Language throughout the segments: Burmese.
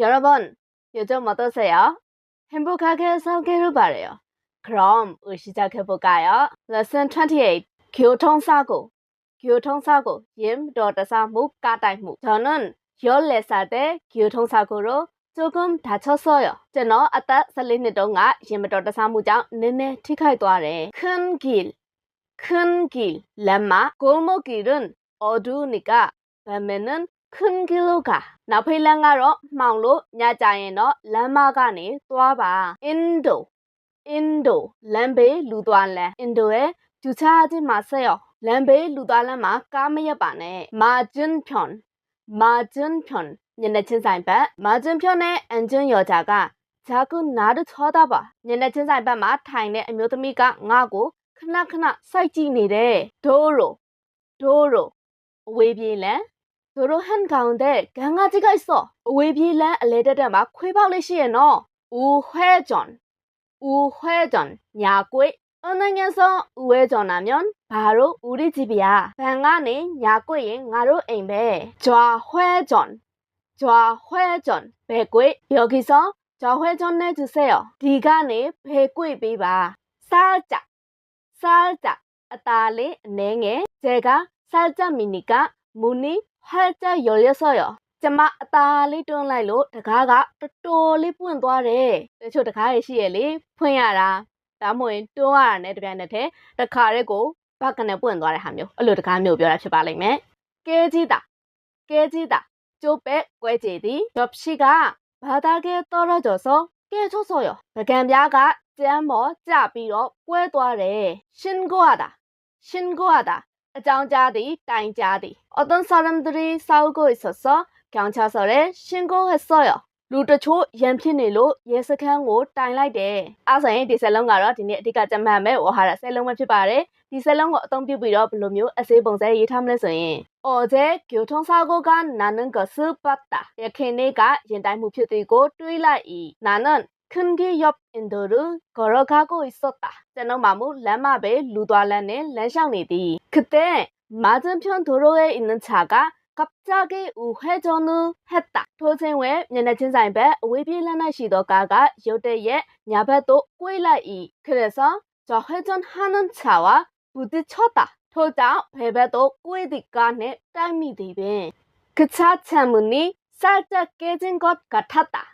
여러분, 요즘 어떠세요? 행복하게 살기를 바래요. 그럼 시작해볼까요? Lesson 28. 교통사고. 교통사고. 임도다사무 까다이무. 저는 14살 때 교통사고로 조금 다쳤어요. 저는 아따 살리는 동안 임도다사무장 내내 티카이도아래. 큰 길. 큰 길. 람마. 골목길은 어두우니까 밤에는 ခွန်ကီလိုကနောက်ဖေးလန်းကတော့မှောင်လို့ညကြရင်တော့လမ်းမကနေသွားပါအင်ဒိုအင်ဒိုလမ်းဘေးလူသွားလမ်းအင်ဒိုရဲ့ဂျူချာချင်းမှာဆက်ရောလမ်းဘေးလူသွားလမ်းမှာကားမရက်ပါနဲ့မာဂျွန်ဖြွန်မာဂျွန်ဖြွန်ညနေချင်းဆိုင်ဘက်မာဂျွန်ဖြွန်နဲ့အန်ဂျွန်ယောဂျာကဂျာကုနားတချောတာပါညနေချင်းဆိုင်ဘက်မှာထိုင်တဲ့အမျိုးသမီးကငါ့ကိုခဏခဏစိုက်ကြည့်နေတယ်ဒိုရိုဒိုရိုအဝေးပြေးလမ်း 도로 한가운데 강아지가 있어. 외비란 레드다마 쾌박리시에너 우회전. 우회전. 야구에 은행에서 우회전하면 바로 우리 집이야. 방 안에 야구에 나로 앵배 좌회전. 좌회전. 배구에 여기서 좌회전 내주세요. 디간에 배구에 비봐 살짝. 살짝. 아따리 냉에 제가 살짝 미니까 문이 ဟဲ့ကြရော်ရဆော့ရော်ကျမအသားလေးတွန်းလိုက်လို့တကားကတော်တော်လေးပွင့်သွားတယ်တချို့တကားရရှိရလေဖွင့်ရတာဒါမှမဟုတ်တွန်းရတာနဲ့တပြိုင်နက်တည်းတခါတည်းကိုဘကနဲ့ပွင့်သွားတဲ့ဟာမျိုးအဲ့လိုတကားမျိုးပြောတာဖြစ်ပါလိမ့်မယ်ကဲကြီးတာကဲကြီးတာကျိုးပဲ့ကွဲကြည်သည်ရော့ရှိကဘာသာကဲတော်တော်ကြော်စောကဲချော့စော်ရောပကံပြားကကျမ်းမော်ကြပြီးတော့ကွဲသွားတယ်ရှင်ကိုရတာရှင်ကိုရတာ အကြောင်းကြားသည်တိုင်ကြားသည်အသွန်စာရမ်ဒရီစာအုပ်ကိုဆဆကြောင်ချဆော်ရဲရှင်ကိုဟဆော့ရလူတချို့ရန်ဖြစ်နေလို့ရဲစခန်းကိုတိုင်လိုက်တယ်အဲဆိုရင်ဒီဆက်လုံးကတော့ဒီနေ့အဓိကကြမ်းမှန်မဲ့ဝဟာရဆက်လုံးပဲဖြစ်ပါတယ်ဒီဆက်လုံးကိုအသုံးပြုပြီးတော့ဘယ်လိုမျိုးအစေးပုံစံရေးထားမလဲဆိုရင်အော်တဲ့ဂိုထုံစာကိုကနာနန်ကစပတ်တာရခင်နေ့ကရင်တိုင်းမှုဖြစ်သည်ကိုတွေးလိုက်ဤနာနန် 큰 길 옆 인도를 걸어가고 있었다. 세노마무 람마베 루다란을 랜샹리디. 그때 맞은편 도로에 있는 차가 갑자기 우회전을 했다. 도진 외 면허진사인배 위비란의 시도가가 요대의 야배도 꼬이라이. 그래서 좌회전하는 차와 부딪혔다. 도자 배배도 꼬이디간에 땀이 디베. 그차 차문이 살짝 깨진 것 같았다.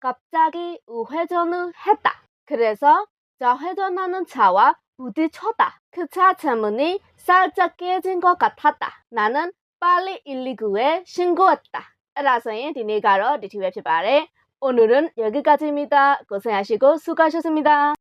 갑자기 우회전을 했다. 그래서 저 회전하는 차와 부딪혔다. 그 차 창문이 살짝 깨진 것 같았다. 나는 빨리 119에 신고했다. 라서인 디니가로 리티 웹시발에 오늘은 여기까지입니다. 고생하시고 수고하셨습니다.